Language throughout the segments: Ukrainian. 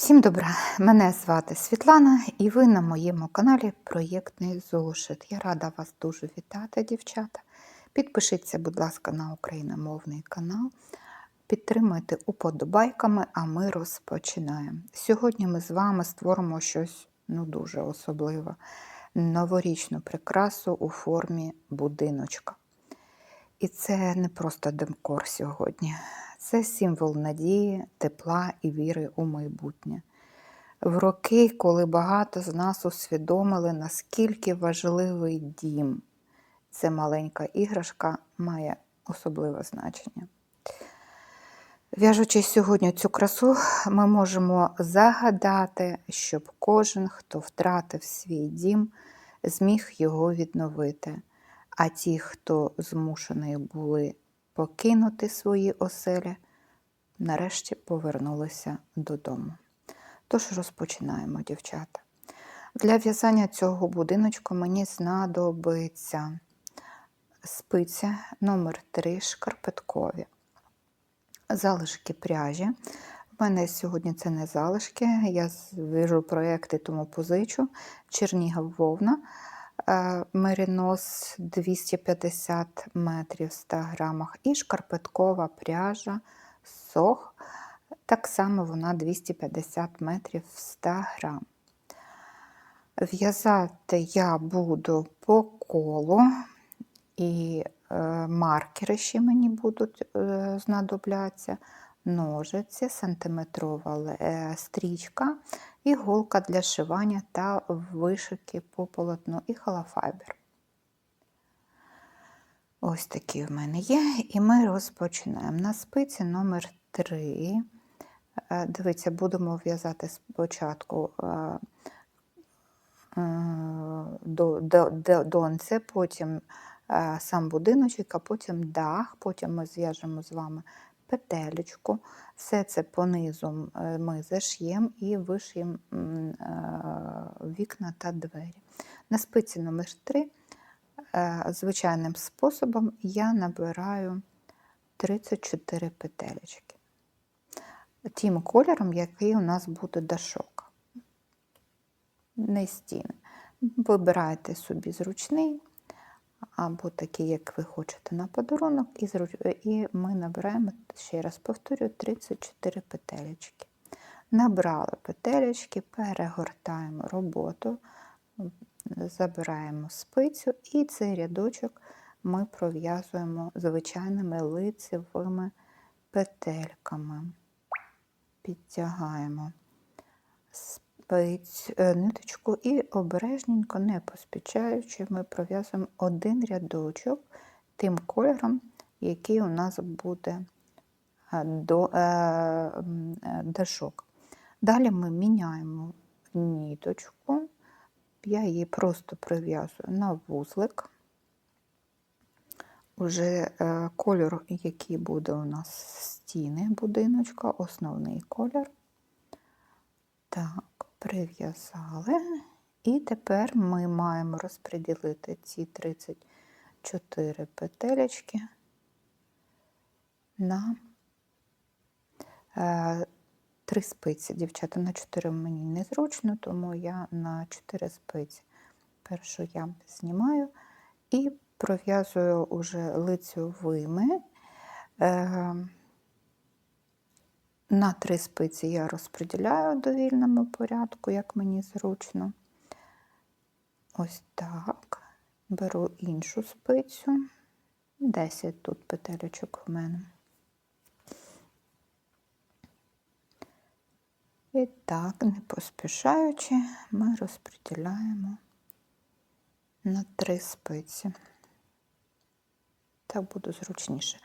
Всім добра! Мене звати Світлана і ви на моєму каналі Проєктний Зошит. Я рада вас дуже вітати, дівчата. Підпишіться, будь ласка, на україномовний канал. Підтримуйте уподобайками, а ми розпочинаємо. Сьогодні ми з вами створимо щось ну, дуже особливе. Новорічну прикрасу у формі будиночка. І це не просто декор сьогодні. Це символ надії, тепла і віри у майбутнє. В роки, коли багато з нас усвідомили, наскільки важливий дім, ця маленька іграшка має особливе значення. В'яжучи сьогодні цю красу, ми можемо загадати, щоб кожен, хто втратив свій дім, зміг його відновити. А ті, хто змушений були покинути свої оселі, нарешті повернулися додому. Тож розпочинаємо, дівчата. Для в'язання цього будиночку мені знадобиться спиця номер 3 шкарпеткові, залишки пряжі. У мене сьогодні це не залишки, я в'яжу проєкти, тому позичу. Чернігів вовна. Мерінос 250 метрів в 100 грамах і шкарпеткова пряжа сох. Так само вона 250 метрів в 100 грам. В'язати я буду по колу, і е, маркери ще мені будуть е, знадоблятися, ножиці, сантиметрова е, стрічка, іголка для шивання та вишивки по полотну і холофайбер. Ось такі в мене є, і ми розпочинаємо. На спиці номер 3. Дивіться, будемо в'язати спочатку до, до, до донце, потім сам будиночок, а потім дах, потім ми зв'яжемо з вами петелечку. Все це понизу ми заш'ємо і виш'ємо вікна та двері. На спиці номер 3 звичайним способом я набираю 34 петелечки. Тим кольором, який у нас буде дашок. Не стіни. Вибирайте собі зручний, або такий, як ви хочете на подарунок, і і ми набираємо, ще раз повторюю, 34 петелечки. Набрали петелечки, перегортаємо роботу, забираємо спицю, і цей рядочок ми пров'язуємо звичайними лицевими петельками. Підтягаємо спиць, е, ниточку і обережненько, не поспішаючи, ми пров'язуємо один рядочок тим кольором, який у нас буде е, до е, дашок. Далі ми міняємо ніточку, я її просто прив'язую на вузлик. Уже кольор, який буде у нас стіни будиночка, основний кольор. Так, прив'язали. І тепер ми маємо розподілити ці 34 петелечки на е, 3 спиці. Дівчата, на 4 мені незручно, тому я на 4 спиці. Першу я знімаю і пров'язую уже лицьовими. На 3 спиці я розподіляю в довільному порядку, як мені зручно. Ось так. Беру іншу спицю, 10 тут петелечок в мене. І так, не поспішаючи, ми розподіляємо на три спиці. Так буде зручніше.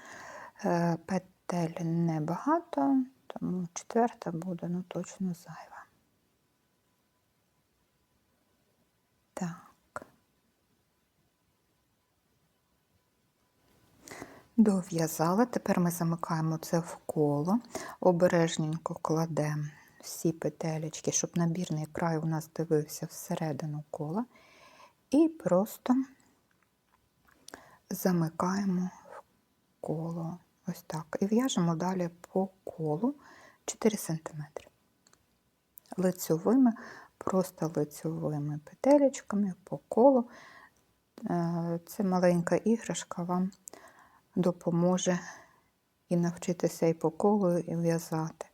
Е, петель небагато, тому четверта буде ну, точно зайва. Так. Дов'язала, тепер ми замикаємо це в коло, обережненько кладемо всі петелечки, щоб набірний край у нас дивився всередину кола, і просто замикаємо в коло. Ось так. І в'яжемо далі по колу 4 см. лицьовими, просто лицьовими петелечками по колу. Це маленька іграшка вам допоможе і навчитися і по колу, і в'язати.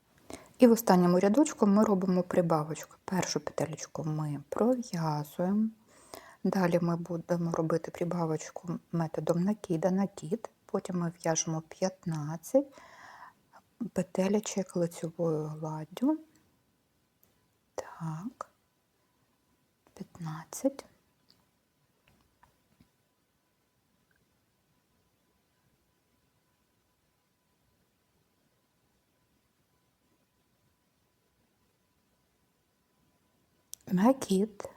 І в останньому рядочку ми робимо прибавочку. Першу петелечку ми пров'язуємо. Далі ми будемо робити прибавочку методом накида, накид. Потім ми в'яжемо 15 петелечок лицевою гладдю. Так, 15. Накид.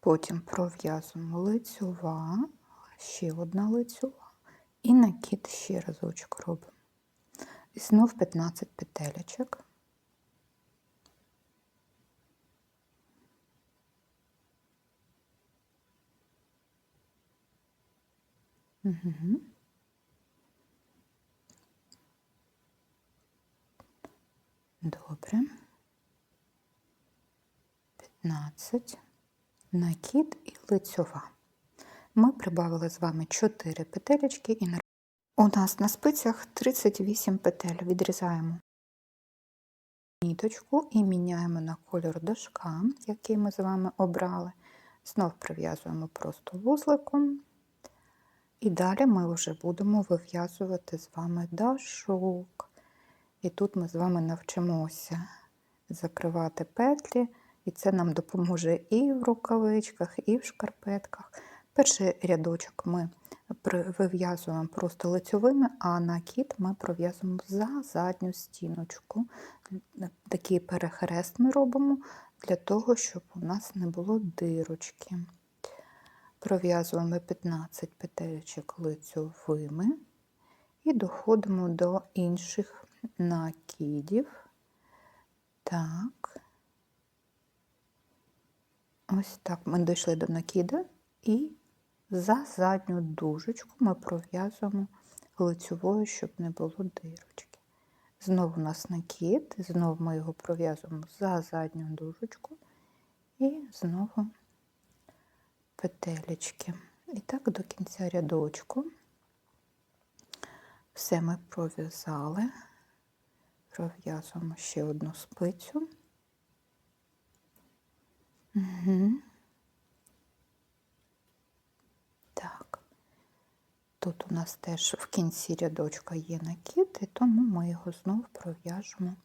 Потім пров'язуємо лицьова, ще одна лицьова і накид ще разочок робимо. І знов 15 петелечок. Угу. Добре. 15, накид і лицьова. Ми прибавили з вами 4 петелечки і у нас на спицях 38 петель. Відрізаємо ніточку і міняємо на кольор дошка, який ми з вами обрали. Знов прив'язуємо просто вузликом. І далі ми вже будемо вив'язувати з вами дашок. І тут ми з вами навчимося закривати петлі, і це нам допоможе і в рукавичках, і в шкарпетках. Перший рядочок ми вив'язуємо просто лицьовими, а накид ми пров'язуємо за задню стіночку. Такий перехрест ми робимо для того, щоб у нас не було дирочки. Пров'язуємо 15 петелечок лицьовими і доходимо до інших накидів. Так, ось так ми дійшли до накида і за задню дужечку ми пров'язуємо лицьовою, щоб не було дирочки. Знову у нас накид, знову ми його пров'язуємо за задню дужечку і знову петелечки. І так до кінця рядочку. Все ми пров'язали, пров'язуємо ще одну спицю. Угу. Так, тут у нас теж в кінці рядочка є накид, і тому ми його знову пров'яжемо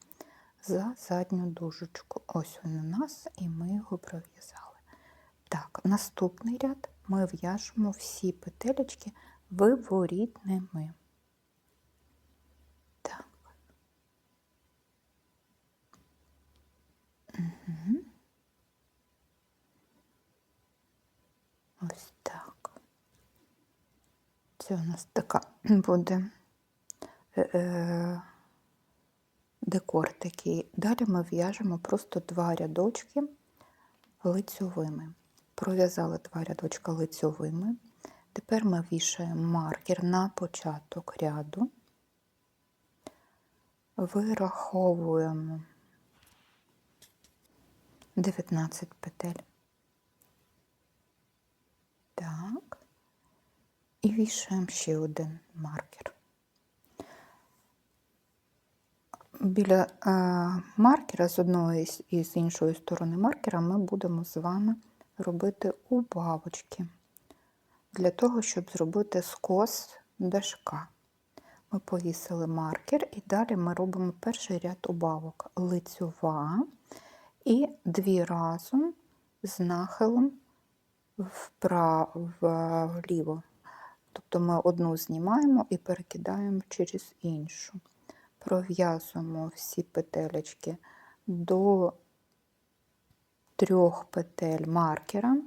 за задню дужечку. Ось він у нас, і ми його пров'язали. Так, наступний ряд ми в'яжемо всі петелечки виворітними. Так. Угу. Ось так. Це у нас така буде е, е, декор такий. Далі ми в'яжемо просто два рядочки лицьовими. Пров'язали два рядочка лицьовими. Тепер ми вішаємо маркер на початок ряду, вираховуємо 19 петель. Так, і вішаємо ще один маркер. Біля е, маркера з одної і з іншої сторони маркера ми будемо з вами робити убавочки для того, щоб зробити скос дашка. Ми повісили маркер і далі ми робимо перший ряд убавок лицьова і дві разом з нахилом вправо, вліво. Тобто ми одну знімаємо і перекидаємо через іншу. Пров'язуємо всі петелечки до трьох петель маркера,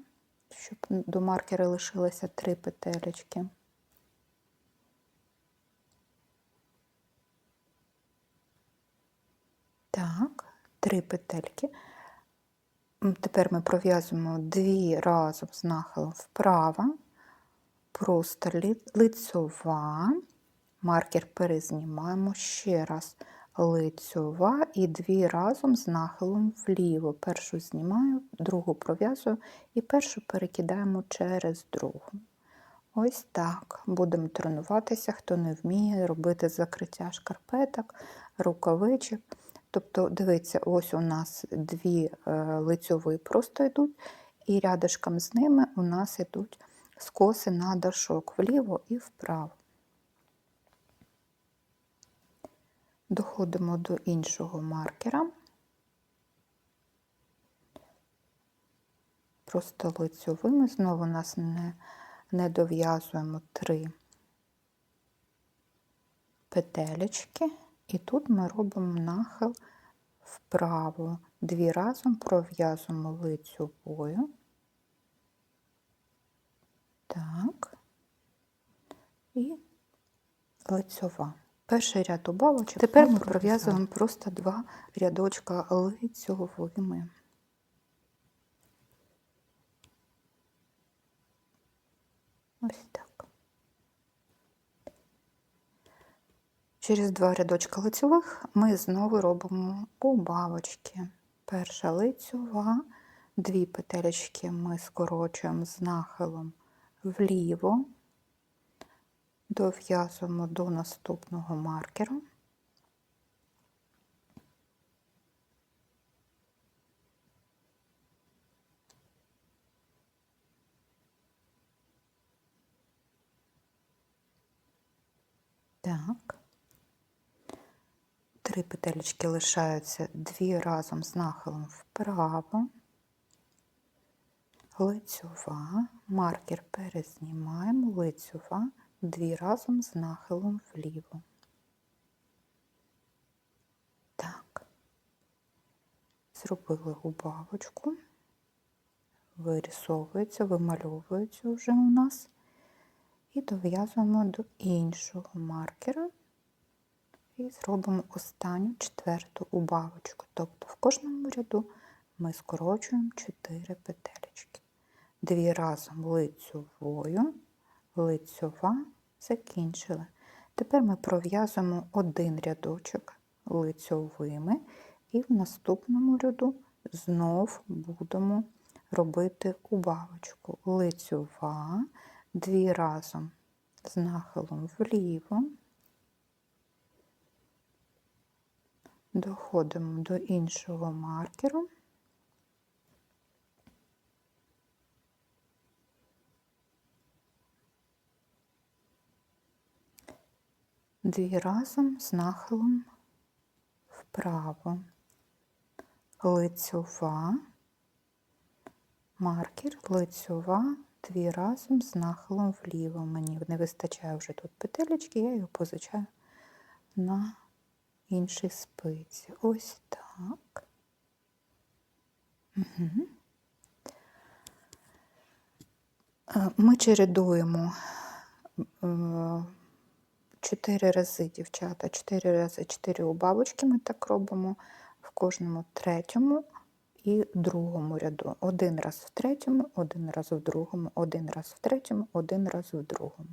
щоб до маркера лишилося три петелечки. Так, три петельки. Тепер ми пров'язуємо дві разом з нахилом вправо, просто лицьова, маркер перезнімаємо ще раз лицьова і дві разом з нахилом вліво. Першу знімаю, другу пров'язую і першу перекидаємо через другу. Ось так. Будемо тренуватися, хто не вміє робити закриття шкарпеток, рукавичок. Тобто, дивіться, ось у нас дві е, лицьові просто йдуть, і рядышком з ними у нас йдуть скоси на дашок вліво і вправо. Доходимо до іншого маркера. Просто лицьовими, знову нас не, не дов'язуємо три петелечки, і тут ми робимо нахил вправо. Дві разом пров'язуємо лицьовою. Так, і лицьова. Перший ряд убавочок. Тепер ми пров'язуємо просто два рядочка лицьовими. Ось так. Через два рядочка лицьових ми знову робимо убавочки. Перша лицьова, дві петелечки ми скорочуємо з нахилом вліво, дов'язуємо до наступного маркеру. Так. Три петелечки лишаються дві разом з нахилом вправо, лицьова, маркер перезнімаємо, лицьова, дві разом з нахилом вліво. Так, зробили убавочку, вирисовується, вимальовується вже у нас, і дов'язуємо до іншого маркера і зробимо останню четверту убавочку. Тобто в кожному ряду ми скорочуємо 4 петелечки. Дві разом лицьовою, лицьова, закінчили. Тепер ми пров'язуємо один рядочок лицьовими, і в наступному ряду знов будемо робити убавочку. Лицьова, дві разом з нахилом вліво. Доходимо до іншого маркеру. Дві разом з нахилом вправо, лицьова, маркер, лицьова, дві разом з нахилом вліво. Мені не вистачає вже тут петелечки, я його позичаю на іншій спиці. Ось так. Угу. Ми чередуємо чотири рази, дівчата, чотири рази чотири убавочки ми так робимо в кожному третьому і другому ряду. Один раз в третьому, один раз в другому, один раз в третьому, один раз в другому.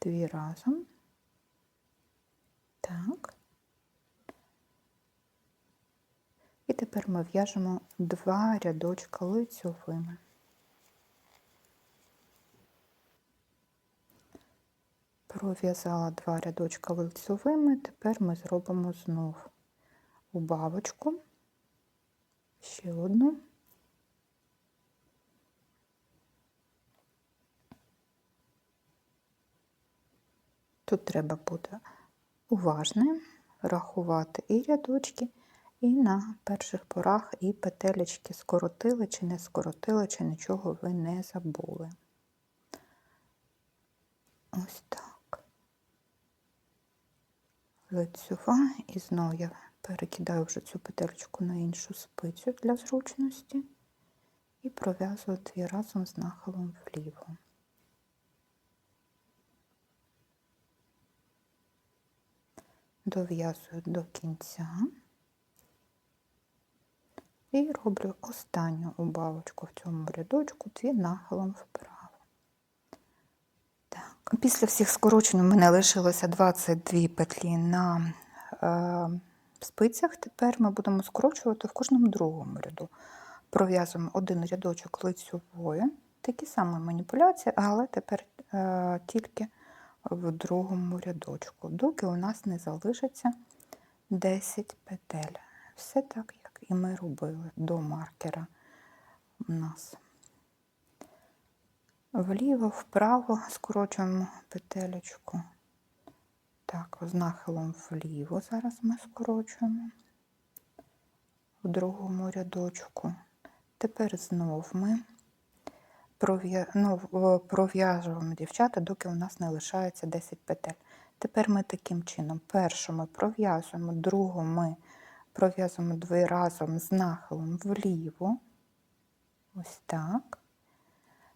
Дві разом. Так. І тепер ми в'яжемо два рядочка лицьовими. Пров'язала два рядочка лицьовими, тепер ми зробимо знов убавочку, ще одну. Тут треба бути уважним, рахувати і рядочки, і на перших порах і петелечки скоротили чи не скоротили, чи нічого ви не забули. Ось так. Лицьова, і знову я перекидаю вже цю петелечку на іншу спицю для зручності і пров'язую дві разом з нахилом вліво. дов'язую до кінця і роблю останню убавочку в цьому рядочку, дві нахилом вправо. Після всіх скорочень у мене лишилося 22 петлі на е, спицях. Тепер ми будемо скорочувати в кожному другому ряду. Пров'язуємо один рядочок лицьовою. Такі самі маніпуляції, але тепер е, тільки в другому рядочку, доки у нас не залишиться 10 петель. Все так, як і ми робили до маркера у нас. Вліво, вправо скорочуємо петелечку. Так, з нахилом вліво зараз ми скорочуємо в другому рядочку. Тепер знов ми ну, пров'яжуємо дівчата, доки у нас не лишається 10 петель. Тепер ми таким чином першу ми пров'язуємо, другу ми пров'язуємо дві разом з нахилом вліво. Ось так.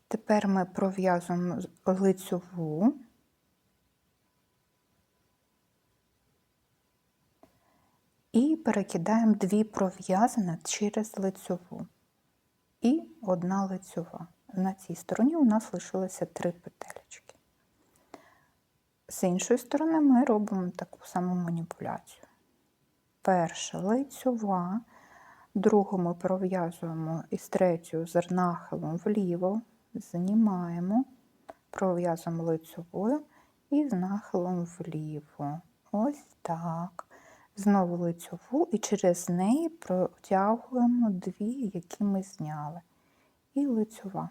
Тепер ми пров'язуємо лицьову. І перекидаємо дві пров'язані через лицьову. І одна лицьова. На цій стороні у нас лишилося три петелечки. З іншої сторони ми робимо таку саму маніпуляцію. Перша лицьова, другу ми пров'язуємо із третьою з нахилом вліво, знімаємо, пров'язуємо лицьовою і з нахилом вліво. Ось так. Знову лицьову і через неї протягуємо дві, які ми зняли. І лицьова.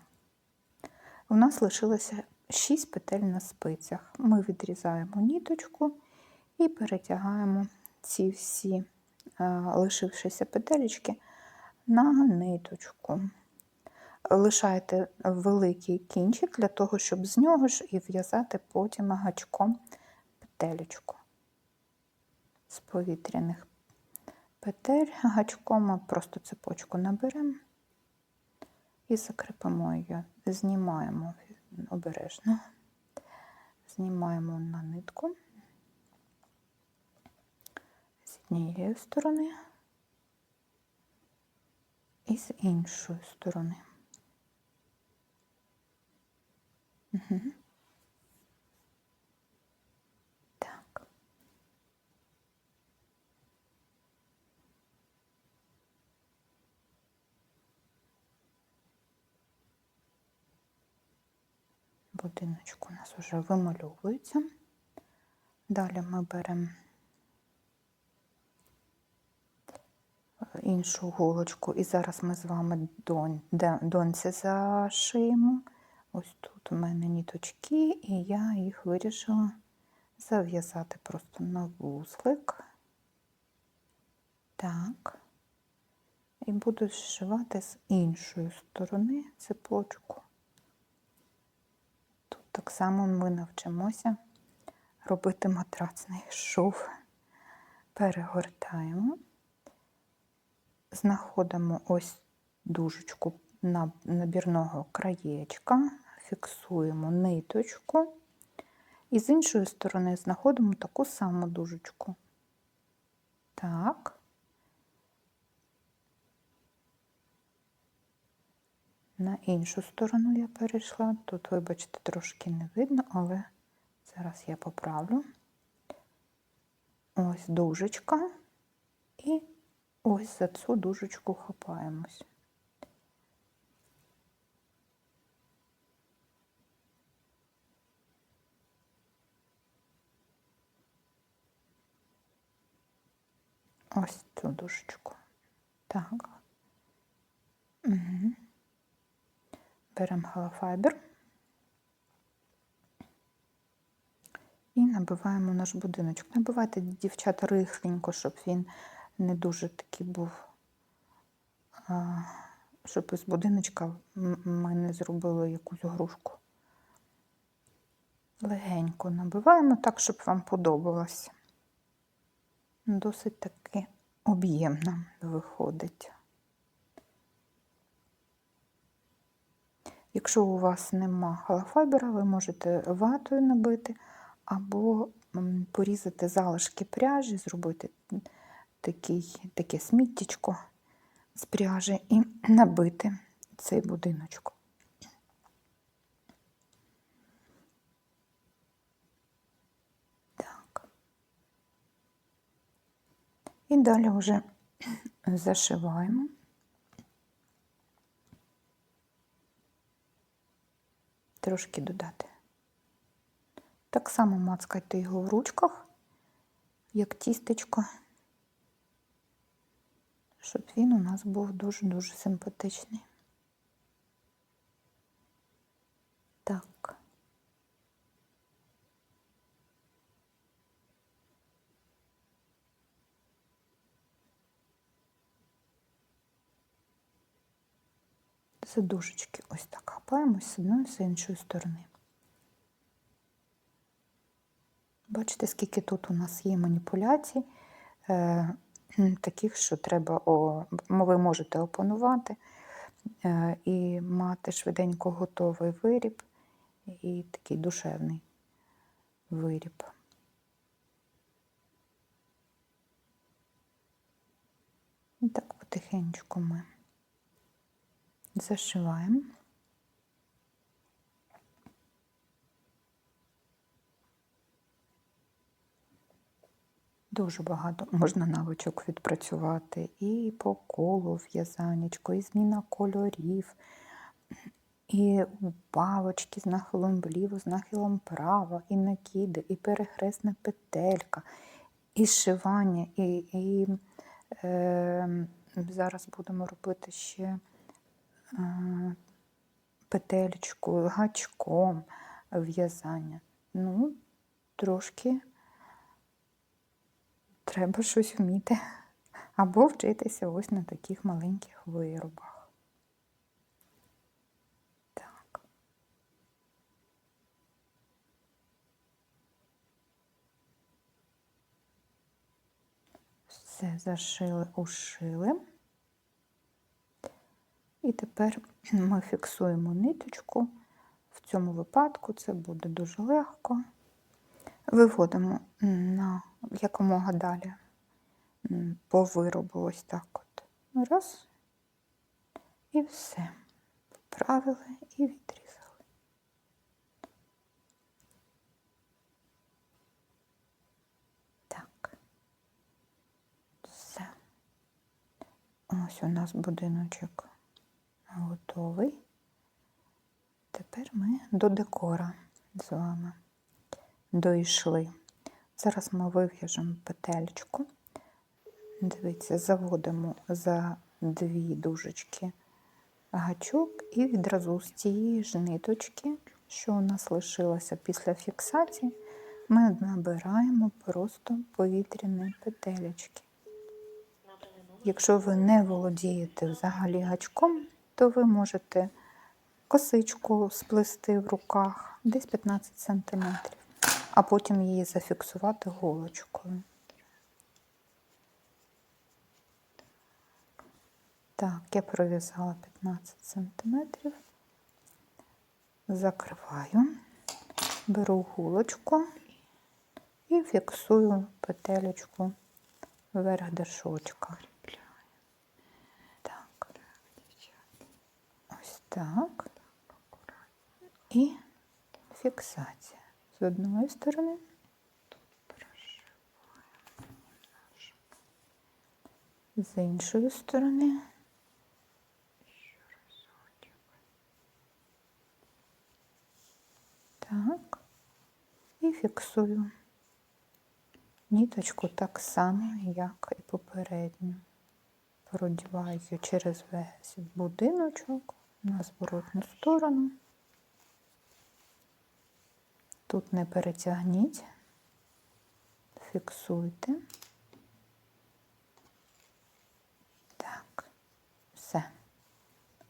У нас лишилося 6 петель на спицях. Ми відрізаємо ніточку і перетягаємо ці всі е, лишившіся петелечки на ниточку. Лишайте великий кінчик для того, щоб з нього ж і в'язати потім гачком петелечку. З повітряних петель гачком просто цепочку наберемо і закріпимо її, знімаємо обережно, знімаємо на нитку з однієї сторони і з іншої сторони. Так. Будиночок у нас вже вимальовується. Далі ми беремо іншу голочку, і зараз ми з вами дон, доньці зашиємо. Ось тут у мене ніточки, і я їх вирішила зав'язати просто на вузлик. Так. І буду зшивати з іншої сторони цепочку. Тут так само ми навчимося робити матрацний шов. Перегортаємо, знаходимо ось дужечку набірного краєчка, фіксуємо ниточку і з іншої сторони знаходимо таку саму дужечку. Так. На іншу сторону я перейшла. Тут, вибачте, трошки не видно, але зараз я поправлю. Ось дужечка. І ось за цю дужечку хапаємось. Ось цю дужечку. Так. Угу. Беремо галофайбер і набиваємо наш будиночок. Набивайте, дівчата, рихленько, щоб він не дуже такий був, щоб із будиночка ми не зробили якусь грушку. Легенько набиваємо так, щоб вам подобалось. Досить таки об'ємно виходить. Якщо у вас нема халофайбера, ви можете ватою набити або порізати залишки пряжі, зробити такий, таке сміттячко з пряжі і набити цей будиночок. І далі вже зашиваємо. Трошки додати. Так само мацкайте його в ручках, як тістечко, щоб він у нас був дуже-дуже симпатичний. Так. Задушечки ось так хапаємо з одної з іншої сторони. Бачите, скільки тут у нас є маніпуляцій, е, таких, що треба, о, ви можете опанувати е, і мати швиденько готовий виріб і такий душевний виріб. І так потихеньку ми зашиваємо. Дуже багато можна навичок відпрацювати і по колу в'язанечку, і зміна кольорів, і бавочки з нахилом вліво, з нахилом право, і накиди, і перехресна петелька, і зшивання, і, і е, зараз будемо робити ще петельку гачком в'язання. Ну, трошки треба щось вміти. Або вчитися ось на таких маленьких виробах. Так. Все зашили, ушили. І тепер ми фіксуємо ниточку. В цьому випадку це буде дуже легко. Виводимо на якомога далі по виробу ось так от. Раз. І все. Поправили і відрізали. Так. Все. Ось у нас будиночок готовий. Тепер ми до декора з вами дійшли. Зараз ми вив'яжемо петельку. Дивіться, заводимо за дві дужечки гачок і відразу з цієї ж ниточки, що у нас лишилося після фіксації, ми набираємо просто повітряні петелечки. Якщо ви не володієте взагалі гачком, то ви можете косичку сплести в руках десь 15 см, а потім її зафіксувати голочкою. Так, я пров'язала 15 см, закриваю, беру гулочку і фіксую петелечку вверх дешочка. Так. Ось так. І фіксація з одної сторони. З іншої сторони. Так, і фіксую ніточку так само, як і попередню. Продіваю через весь будиночок на зворотну сторону. Тут не перетягніть, фіксуйте. Так, все.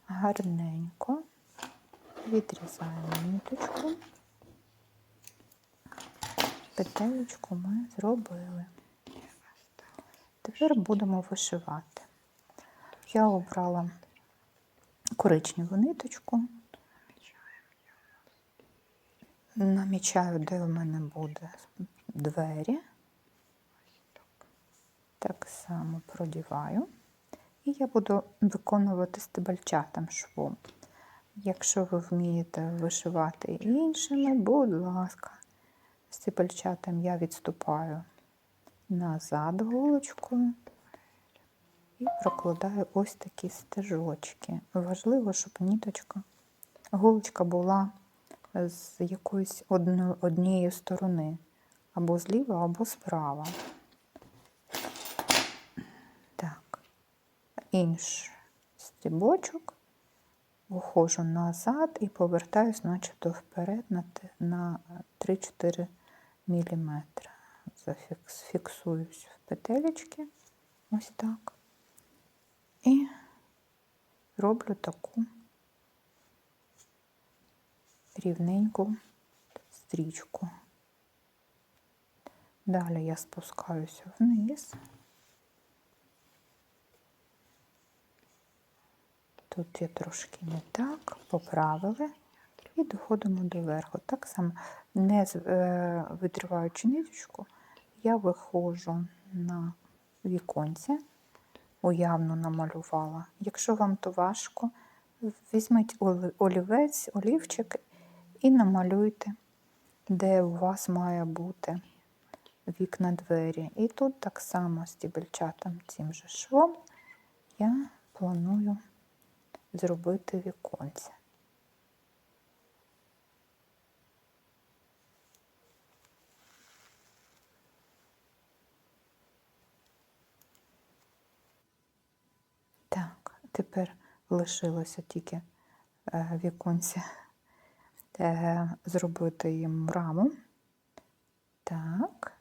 Гарненько відрізаємо ниточку. Петелечку ми зробили. Тепер будемо вишивати. Я обрала коричневу ниточку. Намічаю, де у мене буде двері. Так само продіваю. І я буду виконувати стебельчатим швом. Якщо ви вмієте вишивати іншими, будь ласка, стебельчатим я відступаю назад голочкою і прокладаю ось такі стежочки. Важливо, щоб ніточка, голочка була з якоїсь однієї сторони, або зліва, або справа. Так, інший стібочок, виходжу назад і повертаюсь, начебто вперед на 3-4 мм. Зафіксуюсь в петелечки, ось так. І роблю таку рівненьку стрічку. Далі я спускаюся вниз. Тут я трошки не так, поправили і доходимо до верху. Так само, не е, витриваючи ниточку, я виходжу на віконце, уявно намалювала. Якщо вам то важко, візьміть олівець, олівчик і намалюйте, де у вас має бути вікна двері. І тут так само стібельчатом цим же швом я планую зробити віконце. Так, тепер лишилося тільки е, віконце е, зробити їм раму. Так.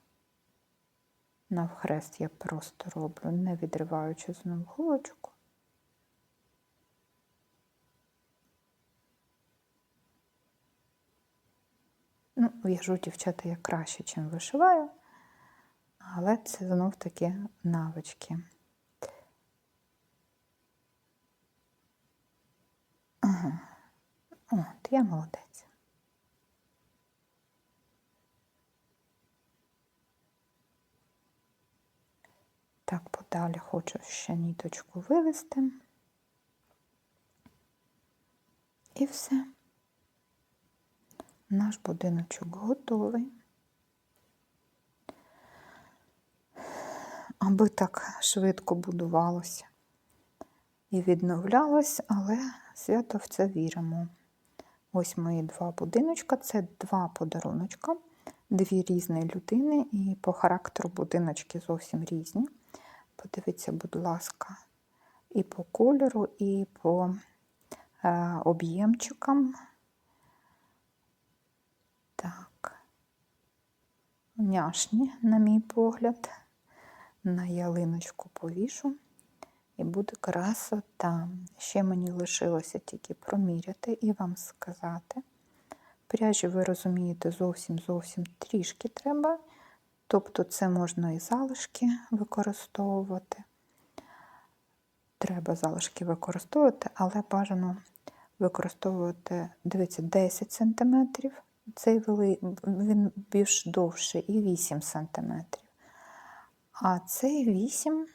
Навхрест я просто роблю, не відриваючи знову голочку. Ну, в'яжу дівчата я краще, чим вишиваю, але це знов таки навички. От, я молодець. Так, подалі хочу ще ніточку вивести. І все. Наш будиночок готовий. Аби так швидко будувалося і відновлялось, але свято в це віримо. Ось мої два будиночка, це два подаруночка, дві різні людини, і по характеру будиночки зовсім різні. Подивіться, будь ласка, і по кольору, і по е, об'ємчикам. Так, няшні, на мій погляд, на ялиночку повішу. І буде красота. Ще мені лишилося тільки проміряти і вам сказати. Пряжі, ви розумієте, зовсім зовсім трішки треба. Тобто це можна і залишки використовувати. Треба залишки використовувати, але бажано використовувати, дивіться, 10 см. Цей вели- він більш довший і 8 см. А цей 8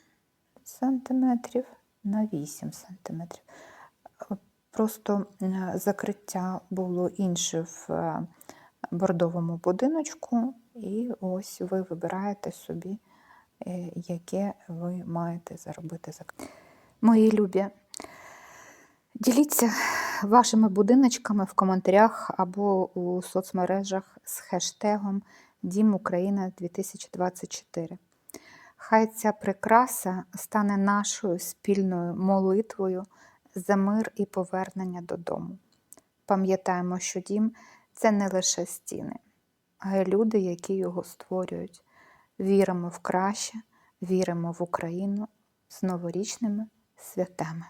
сантиметрів на 8 сантиметрів. Просто е, закриття було інше в е, бордовому будиночку, і ось ви вибираєте собі, е, яке ви маєте заробити закриття. Мої любі, діліться вашими будиночками в коментарях або у соцмережах з хештегом Дім Україна 2024. Хай ця прикраса стане нашою спільною молитвою за мир і повернення додому. Пам'ятаємо, що дім це не лише стіни, а й люди, які його створюють. Віримо в краще, віримо в Україну з новорічними святами.